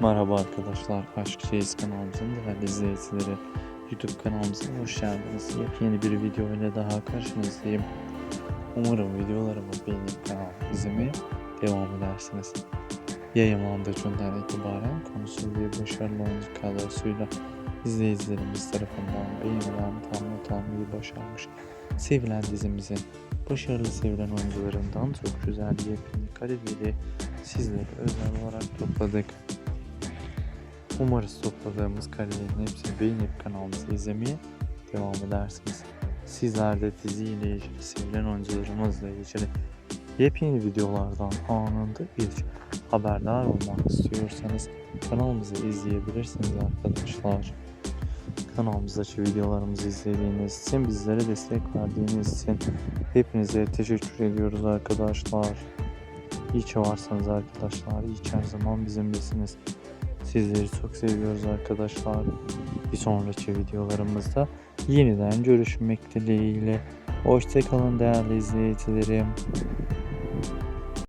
Merhaba arkadaşlar, Aşk Reis kanalımızın değerli izleyicileri. YouTube kanalımıza hoş geldiniz. Yepyeni bir video ile daha karşınızdayım. Umarım videolarımı beğenip kanalımı izlemeye devam edersiniz. Yayınlandığından itibaren konusu ve başarılı oyuncu kadrosuyla izleyicilerimiz tarafından beğenilen tamamlamayı başarmış. Sevilen dizimizin başarılı sevilen oyuncularından çok güzel yepyeni kareleri sizlere özel olarak topladık. Umarız topladığımız karelerin hepsini beğenip kanalımızı izlemeye devam edersiniz. Sizler de diziyle ilgili, sevilen oyuncularımızla ilgili yepyeni videolardan anında ilk haberdar olmak istiyorsanız kanalımızı izleyebilirsiniz arkadaşlar. Kanalımızdaki videolarımızı izlediğiniz için, bizlere destek verdiğiniz için hepinize teşekkür ediyoruz arkadaşlar. İyi ki varsınız arkadaşlar. İyi ki her zaman bizimlesiniz. Sizleri çok seviyoruz arkadaşlar. Bir sonraki videolarımızda yeniden görüşmek dileğiyle. Hoşçakalın değerli izleyicilerim.